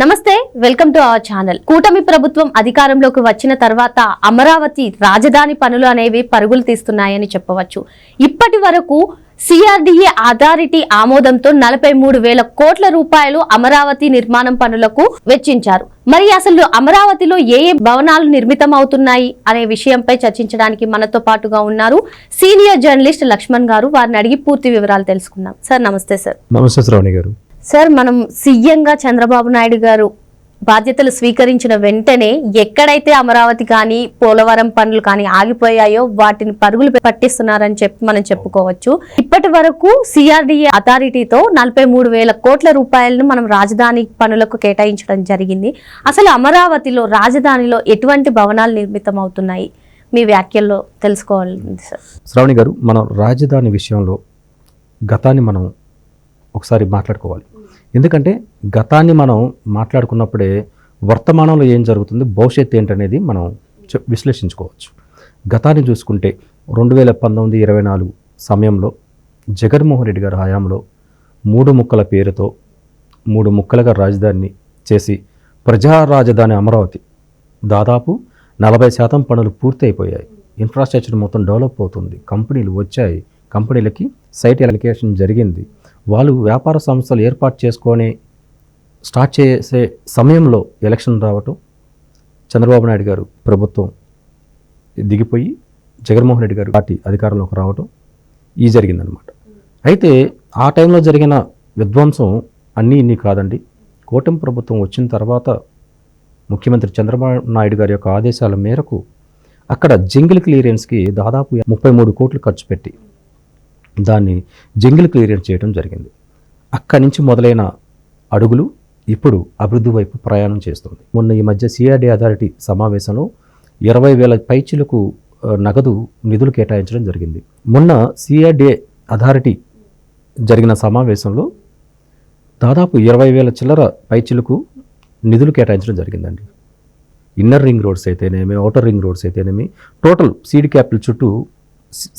నమస్తే welcome to our channel. కూటమి ప్రభుత్వం అధికారంలోకి వచ్చిన తర్వాత అమరావతి రాజధాని పనులు అనేవి పరుగులు తీస్తున్నాయని చెప్పవచ్చు. ఇప్పటి వరకు సిఆర్డిఏ అథారిటీ ఆమోదంతో నలభై మూడు వేల కోట్ల రూపాయలు అమరావతి నిర్మాణం పనులకు వెచ్చించారు. మరి అసలు అమరావతిలో ఏ ఏ భవనాలు నిర్మితం అవుతున్నాయి అనే విషయంపై చర్చించడానికి మనతో పాటుగా ఉన్నారు సీనియర్ జర్నలిస్ట్ లక్ష్మణ్ గారు. వారిని అడిగి పూర్తి వివరాలు తెలుసుకుందాం. సార్ నమస్తే సార్. నమస్తే శ్రావణి గారు. సార్ మనం సీఎంగా చంద్రబాబు నాయుడు గారు బాధ్యతలు స్వీకరించిన వెంటనే ఎక్కడైతే అమరావతి కానీ పోలవరం పనులు కానీ ఆగిపోయాయో వాటిని పరుగులు పట్టిస్తున్నారని చెప్పి మనం చెప్పుకోవచ్చు. ఇప్పటి వరకు సిఆర్డిఏ అథారిటీతో నలభై మూడు వేల కోట్ల రూపాయలను మనం రాజధాని పనులకు కేటాయించడం జరిగింది. అసలు అమరావతిలో రాజధానిలో ఎటువంటి భవనాలు నిర్మితం అవుతున్నాయి మీ వ్యాఖ్యల్లో తెలుసుకోవాలి సార్. శ్రావణి గారు మనం రాజధాని విషయంలో గతాన్ని మనం ఒకసారి మాట్లాడుకోవాలి. ఎందుకంటే గతాన్ని మనం మాట్లాడుకున్నప్పుడే వర్తమానంలో ఏం జరుగుతుంది భవిష్యత్తు ఏంటనేది మనం విశ్లేషించుకోవచ్చు. గతాన్ని చూసుకుంటే రెండు వేల పంతొమ్మిది ఇరవై నాలుగు సమయంలో జగన్మోహన్ రెడ్డి గారి హయాంలో మూడు ముక్కల పేరుతో మూడు ముక్కలుగా రాజధానిని చేసి ప్రజా రాజధాని అమరావతి దాదాపు నలభై శాతం పనులు పూర్తి అయిపోయాయి ఇన్ఫ్రాస్ట్రక్చర్ మొత్తం డెవలప్ అవుతుంది. కంపెనీలు వచ్చాయి. కంపెనీలకి సైట్ అలికేషన్ జరిగింది. వాళ్ళు వ్యాపార సంస్థలు ఏర్పాటు చేసుకొని స్టార్ట్ చేసే సమయంలో ఎలక్షన్ రావటం చంద్రబాబు నాయుడు గారు ప్రభుత్వం దిగిపోయి జగన్మోహన్ రెడ్డి గారు పార్టీ అధికారంలోకి రావటం ఈ జరిగిందనమాట అయితే ఆ టైంలో జరిగిన విధ్వంసం అన్నీ ఇన్ని కాదండి. కూటమి ప్రభుత్వం వచ్చిన తర్వాత ముఖ్యమంత్రి చంద్రబాబు నాయుడు గారి యొక్క ఆదేశాల మేరకు అక్కడ జింగిల్ క్లియరెన్స్కి దాదాపు ముప్పై మూడు కోట్లు ఖర్చు పెట్టి దాన్ని జంగిల్ క్లియరెన్స్ చేయడం జరిగింది. అక్కడి నుంచి మొదలైన అడుగులు ఇప్పుడు అభివృద్ధి వైపు ప్రయాణం చేస్తుంది. మొన్న ఈ మధ్య సిఆర్డీ అథారిటీ సమావేశంలో ఇరవై వేల పైచిలకు నగదు నిధులు కేటాయించడం జరిగింది. మొన్న సిఆర్డీఏ అథారిటీ జరిగిన సమావేశంలో దాదాపు ఇరవై వేల చిల్లర పైచిలకు నిధులు కేటాయించడం జరిగిందండి. ఇన్నర్ రింగ్ రోడ్స్ అయితేనేమి అవుటర్ రింగ్ రోడ్స్ అయితేనేమి టోటల్ సీడ్ క్యాపిటల్ చుట్టూ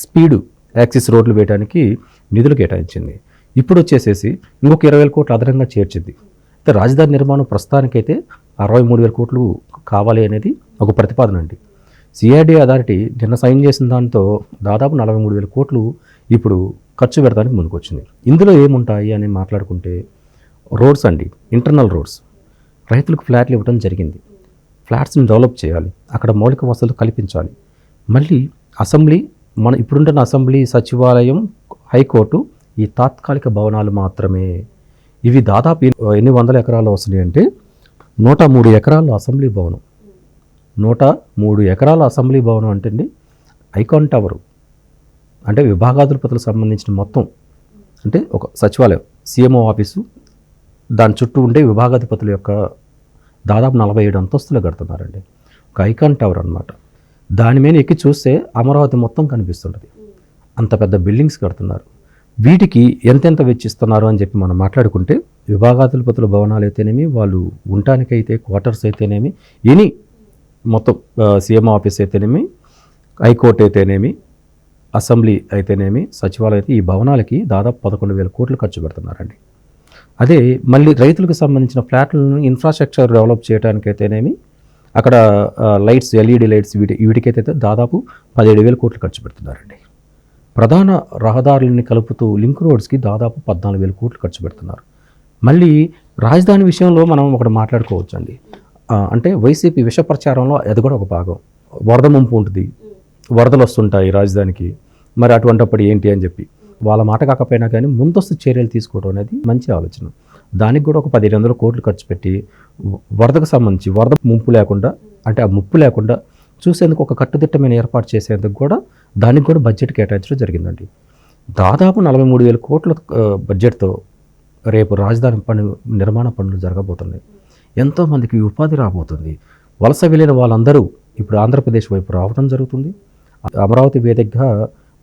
స్పీడు యాక్సిస్ రోడ్లు వేయడానికి నిధులు కేటాయించింది. ఇప్పుడు వచ్చేసేసి ఇంకొక ఇరవై వేల కోట్లు అదనంగా చేర్చింది. అయితే రాజధాని నిర్మాణం ప్రస్తుతానికైతే అరవై మూడు వేల కోట్లు కావాలి అనేది ఒక ప్రతిపాదన అండి. సిఆర్డీ అథారిటీ నిన్న సైన్ చేసిన దాంతో దాదాపు నలభై మూడు వేల కోట్లు ఇప్పుడు ఖర్చు పెడతానికి ముందుకొచ్చింది. ఇందులో ఏముంటాయి అని మాట్లాడుకుంటే రోడ్స్ అండి ఇంటర్నల్ రోడ్స్. రైతులకు ఫ్లాట్లు ఇవ్వడం జరిగింది. ఫ్లాట్స్ని డెవలప్ చేయాలి అక్కడ మౌలిక వసతులు కల్పించాలి. మళ్ళీ అసెంబ్లీ మన ఇప్పుడుంటున్న అసెంబ్లీ సచివాలయం హైకోర్టు ఈ తాత్కాలిక భవనాలు మాత్రమే. ఇవి దాదాపు ఎన్ని- వందల ఎకరాలు వస్తున్నాయి అంటే నూట మూడు ఎకరాల అసెంబ్లీ భవనం. నూట మూడు ఎకరాల అసెంబ్లీ భవనం అంటే అండి ఐకాన్ టవరు. అంటే విభాగాధిపతులకు సంబంధించిన మొత్తం. అంటే ఒక సచివాలయం సీఎంఓ ఆఫీసు. దాని చుట్టూ ఉండే విభాగాధిపతుల యొక్క దాదాపు నలభై ఏడు అంతస్తులు కడుతున్నారండి. ఒక ఐకాన్ టవర్ అన్నమాట. దాని మీద ఎక్కి చూస్తే అమరావతి మొత్తం కనిపిస్తుంటుంది. అంత పెద్ద బిల్డింగ్స్ కడుతున్నారు. వీటికి ఎంతెంత వెచ్చిస్తున్నారు అని చెప్పి మనం మాట్లాడుకుంటే విభాగాధిపతుల భవనాలు అయితేనేమి వాళ్ళు ఉండటానికైతే క్వార్టర్స్ అయితేనేమి ఎనీ మొత్తం సీఎం ఆఫీస్ అయితేనేమి హైకోర్టు అయితేనేమి అసెంబ్లీ అయితేనేమి సచివాలయం అయితే ఈ భవనాలకి దాదాపు పదకొండు వేల కోట్లు ఖర్చు పెడుతున్నారండి. అదే మళ్ళీ రైతులకు సంబంధించిన ఫ్లాట్లను ఇన్ఫ్రాస్ట్రక్చర్ డెవలప్ చేయడానికైతేనేమి అక్కడ లైట్స్ ఎల్ఈడి లైట్స్ వీటి వీటికైతే దాదాపు పదిహేడు వేల కోట్లు ఖర్చు పెడుతున్నారండి. ప్రధాన రహదారులని కలుపుతూ లింక్ రోడ్స్కి దాదాపు పద్నాలుగు వేల కోట్లు ఖర్చు పెడుతున్నారు. మళ్ళీ రాజధాని విషయంలో మనం ఒకటి మాట్లాడుకోవచ్చు అండి అంటే వైసీపీ విష ప్రచారంలో అది కూడా ఒక భాగం. వరద ముంపు ఉంటుంది. వరదలు వస్తుంటాయి రాజధానికి. మరి అటువంటిప్పుడు ఏంటి అని చెప్పి. వాళ్ళ మాట కాకపోయినా కానీ ముందస్తు చర్యలు తీసుకోవడం అనేది మంచి ఆలోచన. దానికి కూడా ఒక పదిహేను వందల కోట్లు ఖర్చు పెట్టి వరదకు సంబంధించి వరద ముంపు లేకుండా అంటే ఆ ముప్పు లేకుండా చూసేందుకు ఒక కట్టుదిట్టమైన ఏర్పాటు చేసేందుకు కూడా దానికి కూడా బడ్జెట్ కేటాయించడం జరిగిందండి. దాదాపు నలభై మూడు వేల కోట్ల బడ్జెట్తో రేపు రాజధాని పని నిర్మాణ పనులు జరగబోతున్నాయి. ఎంతోమందికి ఉపాధి రాబోతుంది. వలస వెళ్ళిన వాళ్ళందరూ ఇప్పుడు ఆంధ్రప్రదేశ్ వైపు రావడం జరుగుతుంది. అమరావతి వేదికగా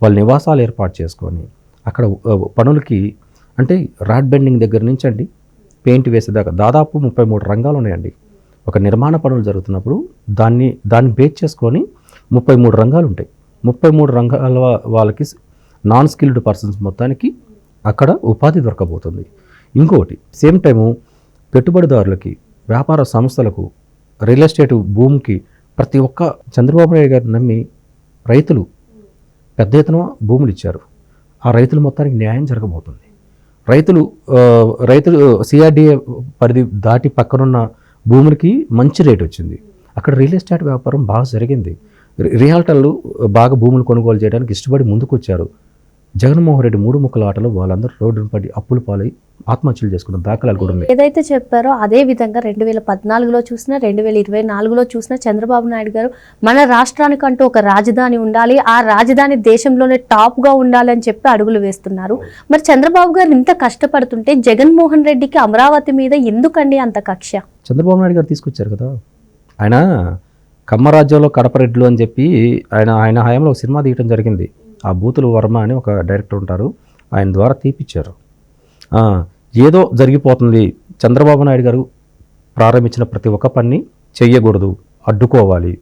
వాళ్ళ నివాసాలు ఏర్పాటు చేసుకొని అక్కడ పనులకి అంటే రాడ్ బెండింగ్ దగ్గర నుంచి అండి పెయింట్ వేసేదాకా దాదాపు ముప్పై మూడు రంగాలు ఉన్నాయండి. ఒక నిర్మాణ పనులు జరుగుతున్నప్పుడు దాన్ని దాన్ని బేస్ చేసుకొని ముప్పై మూడు రంగాలు ఉంటాయి. ముప్పై మూడు రంగాల వాళ్ళకి నాన్ స్కిల్డ్ పర్సన్స్ మొత్తానికి అక్కడ ఉపాధి దొరకబోతుంది. ఇంకొకటి సేమ్ టైము పెట్టుబడిదారులకి వ్యాపార సంస్థలకు రియల్ ఎస్టేట్ భూమికి ప్రతి ఒక్క చంద్రబాబు నాయుడు గారు నమ్మి రైతులు పెద్ద ఎత్తున భూములు ఇచ్చారు. ఆ రైతుల మొత్తానికి న్యాయం జరగబోతుంది. రైతులు రైతులు సిఆర్డిఏ పరిధి దాటి పక్కనున్న భూములకి మంచి రేట్ వచ్చింది. అక్కడ రియల్ ఎస్టేట్ వ్యాపారం బాగా జరిగింది. రియాల్టర్లు బాగా భూములు కొనుగోలు చేయడానికి ఇష్టపడి ముందుకు వచ్చారు జగన్మోహన్ రెడ్డి మూడు ముక్కల ఆటలో వాళ్ళందరూ రోడ్డును పడి అప్పులు పాలై ఆత్మహత్యలు చేసుకున్న దాఖలాలు కూడా ఉన్నాయి. ఏదైతే చెప్పారో అదే విధంగా రెండు వేల పద్నాలుగులో చూసినా రెండు వేల ఇరవై నాలుగులో చూసినా చంద్రబాబు నాయుడు గారు మన రాష్ట్రానికంటూ ఒక రాజధాని ఉండాలి ఆ రాజధాని దేశంలోనే టాప్గా ఉండాలి అని చెప్పి అడుగులు వేస్తున్నారు. మరి చంద్రబాబు గారు ఇంత కష్టపడుతుంటే జగన్మోహన్ రెడ్డికి అమరావతి మీద ఎందుకండి అంత కక్ష? చంద్రబాబు నాయుడు గారు తీసుకొచ్చారు కదా. ఆయన కమ్మరాజ్యంలో కడపరెడ్లు అని చెప్పి ఆయన ఆయన హయాంలో ఒక సినిమా తీయటం జరిగింది. ఆ బూతులు వర్మ అని ఒక డైరెక్టర్ ఉంటారు. ఆయన ద్వారా తీపిచ్చారు. ఏదో జరిగిపోతుంది. చంద్రబాబు నాయుడు గారు ప్రారంభించిన ప్రతి ఒక్క పని చెయ్యకూడదు. అడ్డుకోవాలి.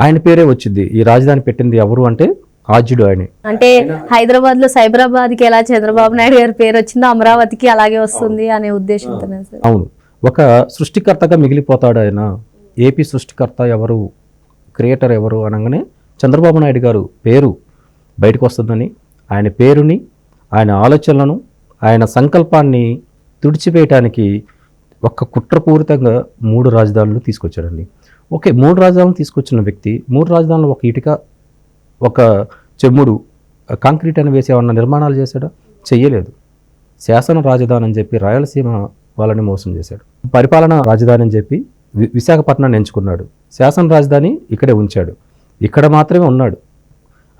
ఆయన పేరే వచ్చింది. ఈ రాజధాని పెట్టింది ఎవరు అంటే ఆజ్యుడు ఆయనే. అంటే హైదరాబాద్లో సైబరాబాద్కి ఎలా చంద్రబాబు నాయుడు గారి పేరు వచ్చిందో అమరావతికి అలాగే వస్తుంది అనే ఉద్దేశంతో సార్. అవును. ఒక సృష్టికర్తగా మిగిలిపోతాడు ఆయన. ఏపీ సృష్టికర్త ఎవరు? క్రియేటర్ ఎవరు? అనగానే చంద్రబాబు నాయుడు గారు పేరు బయటకు వస్తుందని ఆయన పేరుని ఆయన ఆలోచనలను ఆయన సంకల్పాన్ని తుడిచివేయటానికి ఒక కుట్రపూరితంగా మూడు రాజధానులు తీసుకొచ్చాడండి. ఓకే మూడు రాజధానులు తీసుకొచ్చిన వ్యక్తి మూడు రాజధానులు ఒక ఇటుక ఒక చెమ్ముడు కాంక్రీట్ అని వేసి ఏమన్నా నిర్మాణాలు చేశాడా? చెయ్యలేదు. శాసన రాజధాని అని చెప్పి రాయలసీమ వాళ్ళని మోసం చేశాడు. పరిపాలన రాజధాని అని చెప్పి వి- విశాఖపట్నాన్ని ఎంచుకున్నాడు. శాసన రాజధాని ఇక్కడే ఉంచాడు. ఇక్కడ మాత్రమే ఉన్నాడు.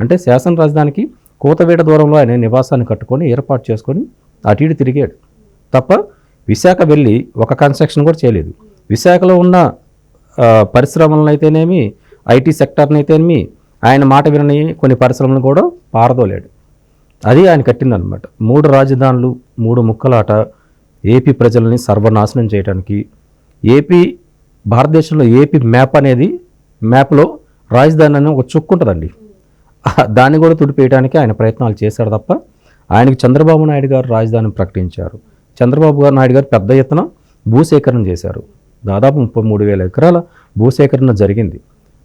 అంటే శాసన రాజధానికి కోతవేట దూరంలో ఆయన నివాసాన్ని కట్టుకొని ఏర్పాటు చేసుకొని అటు ఇటు తిరిగాడు. తప్ప విశాఖ వెళ్ళి ఒక కన్స్ట్రక్షన్ కూడా చేయలేదు. విశాఖలో ఉన్న పరిశ్రమలనైతేనేమి పరిశ్రమలను అయితేనేమి ఐటీ సెక్టర్ని అయితేనేమి ఆయన మాట వినని కొన్ని పరిశ్రమలను కూడా పారదోలేడు. అది ఆయన కట్టిందనమాట మూడు రాజధానులు మూడు ముక్కలాట ఏపీ ప్రజల్ని సర్వనాశనం చేయడానికి ఏపీ భారతదేశంలో ఏపీ మ్యాప్ అనేది మ్యాప్లో రాజధాని అని ఒక చుక్కు ఉంటుందండి దాన్ని కూడా తుడిపేయడానికి ఆయన ప్రయత్నాలు చేశాడు తప్ప ఆయనకు చంద్రబాబు నాయుడు గారు రాజధాని ప్రకటించారు. చంద్రబాబు గారు నాయుడు గారు పెద్ద ఎత్తున భూసేకరణ చేశారు. దాదాపు ముప్పై మూడు వేల ఎకరాల భూసేకరణ జరిగింది.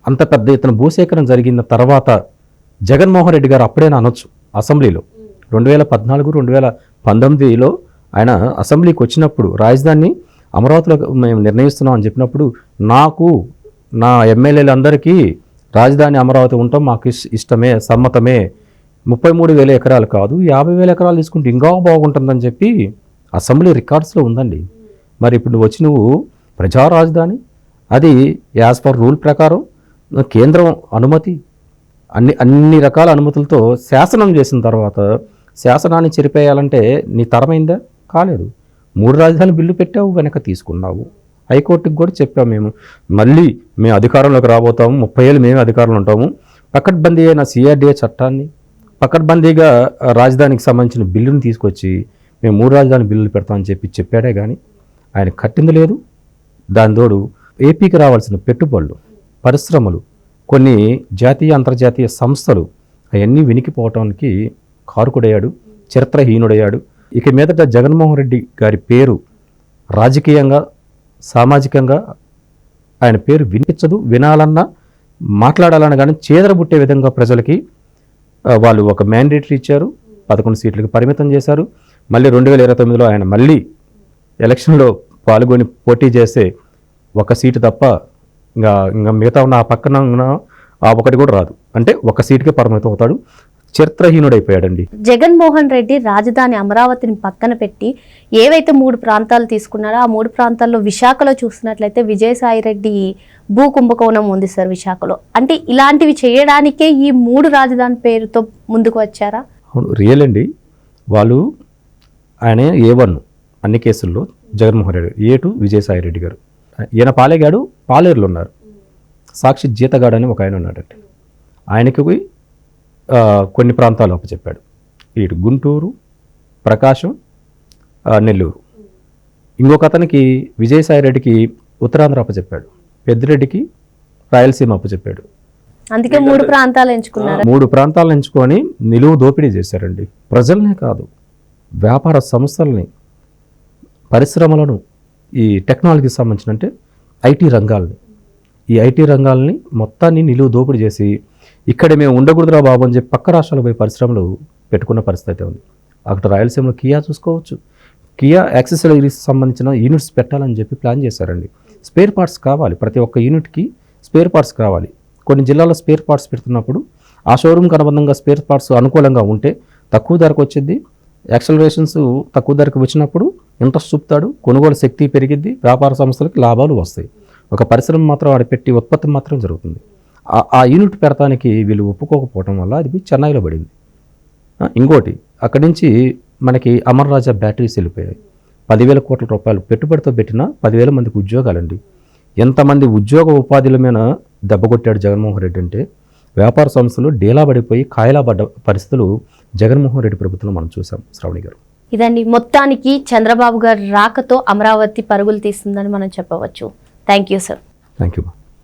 అంత పెద్ద ఎత్తున భూసేకరణ జరిగిన తర్వాత జగన్మోహన్ రెడ్డి గారు అప్పుడే అనొచ్చు అసెంబ్లీలో. రెండు వేల పద్నాలుగు రెండు వేల పంతొమ్మిదిలో ఆయన అసెంబ్లీకి వచ్చినప్పుడు రాజధానిని అమరావతిలో మేము నిర్ణయిస్తున్నాం అని చెప్పినప్పుడు నాకు నా ఎమ్మెల్యేలందరికీ రాజధాని అమరావతి ఉండటం మాకు ఇష్టమే సమ్మతమే. ముప్పై మూడు వేల ఎకరాలు కాదు యాభై వేల ఎకరాలు తీసుకుంటే ఇంకా బాగుంటుందని చెప్పి అసెంబ్లీ రికార్డ్స్లో ఉందండి. మరి ఇప్పుడు నువ్వు వచ్చి నువ్వు ప్రజా రాజధాని అది యాజ్ పర్ రూల్ ప్రకారం కేంద్రం అనుమతి అన్ని అన్ని రకాల అనుమతులతో శాసనం చేసిన తర్వాత శాసనాన్ని చెరిపేయాలంటే నీ తరమైందా కాలేదు. మూడు రాజధాని బిల్లు పెట్టావు వెనక తీసుకున్నావు. హైకోర్టుకి కూడా చెప్పాము మేము. మళ్ళీ మేము అధికారంలోకి రాబోతాము. ముప్పై ఏళ్ళు మేమే అధికారంలో ఉంటాము. పకడ్బందీ అయిన సిఆర్డీఏ చట్టాన్ని పకడ్బందీగా రాజధానికి సంబంధించిన బిల్లుని తీసుకొచ్చి మేము మూడు రాజధాని బిల్లులు పెడతామని చెప్పి చెప్పాడే కానీ ఆయన కట్టింది లేదు. దాని తోడు ఏపీకి రావాల్సిన పెట్టుబడులు పరిశ్రమలు కొన్ని జాతీయ అంతర్జాతీయ సంస్థలు అవన్నీ వినికిపోవటానికి కారుకుడయ్యాడు చరిత్రహీనుడయ్యాడు. ఇక మీదట జగన్మోహన్ రెడ్డి గారి పేరు రాజకీయంగా సామాజికంగా ఆయన పేరు వినిపించదు వినాలన్నా మాట్లాడాలన్నా కానీ చేదరబుట్టే విధంగా ప్రజలకి వాళ్ళు ఒక మ్యాండేటరీ ఇచ్చారు పదకొండు సీట్లకు పరిమితం చేశారు. మళ్ళీ రెండు వేల ఇరవై తొమ్మిదిలో ఆయన మళ్ళీ ఎలక్షన్లో పాల్గొని పోటీ చేస్తే ఒక సీటు తప్ప ఇంకా ఇంకా మిగతా ఉన్న ఆ పక్కన ఉన్న ఆ ఒకటి కూడా రాదు. అంటే ఒక సీటుకే పరిమితం అవుతాడు. చరిత్రహీనుడైపోయాడండి. జగన్మోహన్ రెడ్డి రాజధాని అమరావతిని పక్కన పెట్టి ఏవైతే మూడు ప్రాంతాలు తీసుకున్నారో ఆ మూడు ప్రాంతాల్లో విశాఖలో చూసినట్లయితే విజయసాయి రెడ్డి భూ కుంభకోణం ఉంది సార్ విశాఖలో. అంటే ఇలాంటివి చేయడానికే ఈ మూడు రాజధాని పేరుతో ముందుకు వచ్చారా? అవును రియల్ అండి. వాళ్ళు ఆయన ఏ వన్ అన్ని కేసుల్లో జగన్మోహన్ రెడ్డి ఏ టూ విజయసాయి రెడ్డి గారు. ఈయన పాలేగాడు పాలేరులో ఉన్నారు. సాక్షి జీతగాడు అని ఒక ఆయన ఉన్నాడండి. ఆయనకి కొన్ని ప్రాంతాలు అప్పచెప్పాడు. ఇటు గుంటూరు ప్రకాశం నెల్లూరు. ఇంకొక అతనికి విజయసాయి రెడ్డికి ఉత్తరాంధ్ర అప్పచెప్పాడు. పెద్దిరెడ్డికి రాయలసీమ అప్పచెప్పాడు. అందుకే మూడు ప్రాంతాలు ఎంచుకున్నారు? మూడు ప్రాంతాలను ఎంచుకొని నిలువు దోపిడీ చేశారండి. ప్రజలనే కాదు వ్యాపార సంస్థల్ని పరిశ్రమలను ఈ టెక్నాలజీకి సంబంధించిన అంటే ఐటీ రంగాలని. ఈ ఐటీ రంగాలని మొత్తాన్ని నిలువు దోపిడీ చేసి ఇక్కడ మేము ఉండకూడదురా బాబు అని చెప్పి పక్క రాష్ట్రాలకు పోయి పరిశ్రమలు పెట్టుకున్న పరిస్థితి అయితే ఉంది. అక్కడ రాయలసీమలో కియా చూసుకోవచ్చు. కియా యాక్సెసరీస్ సంబంధించిన యూనిట్స్ పెట్టాలని చెప్పి ప్లాన్ చేశారండి. స్పేర్ పార్ట్స్ కావాలి. ప్రతి ఒక్క యూనిట్కి స్పేర్ పార్ట్స్ కావాలి. కొన్ని జిల్లాల్లో స్పేర్ పార్ట్స్ పెడుతున్నప్పుడు ఆ షోరూమ్కి అనుబంధంగా స్పేర్ పార్ట్స్ అనుకూలంగా ఉంటే తక్కువ ధరకు వచ్చింది యాక్సలరేషన్స్ తక్కువ ధరకు వచ్చినప్పుడు ఇంట్రెస్ట్ చూపుతాడు. కొనుగోలు శక్తి పెరిగిద్ది. వ్యాపార సంస్థలకు లాభాలు వస్తాయి. ఒక పరిశ్రమ మాత్రం ఆడపెట్టి ఉత్పత్తి మాత్రం జరుగుతుంది. ఆ- యూనిట్ పెడతానికి వీళ్ళు ఒప్పుకోకపోవడం వల్ల అది చెన్నైలో పడింది. ఇంకోటి అక్కడి నుంచి మనకి అమర్ రాజా బ్యాటరీస్ వెళ్ళిపోయాయి. పదివేల కోట్ల రూపాయలు పెట్టుబడితో పెట్టిన పదివేల మందికి ఉద్యోగాలండి. ఎంతమంది ఉద్యోగ ఉపాధిల మీద దెబ్బకొట్టాడు జగన్మోహన్ రెడ్డి అంటే వ్యాపార సంస్థలు డేలా పడిపోయి కాయలా పడ్డ పరిస్థితులు జగన్మోహన్ రెడ్డి ప్రభుత్వంలో మనం చూసాం శ్రావణి గారు. ఇదండి మొత్తానికి చంద్రబాబు గారి రాకతో అమరావతి పరుగులు తీస్తుందని మనం చెప్పవచ్చు. Thank you sir. Thank you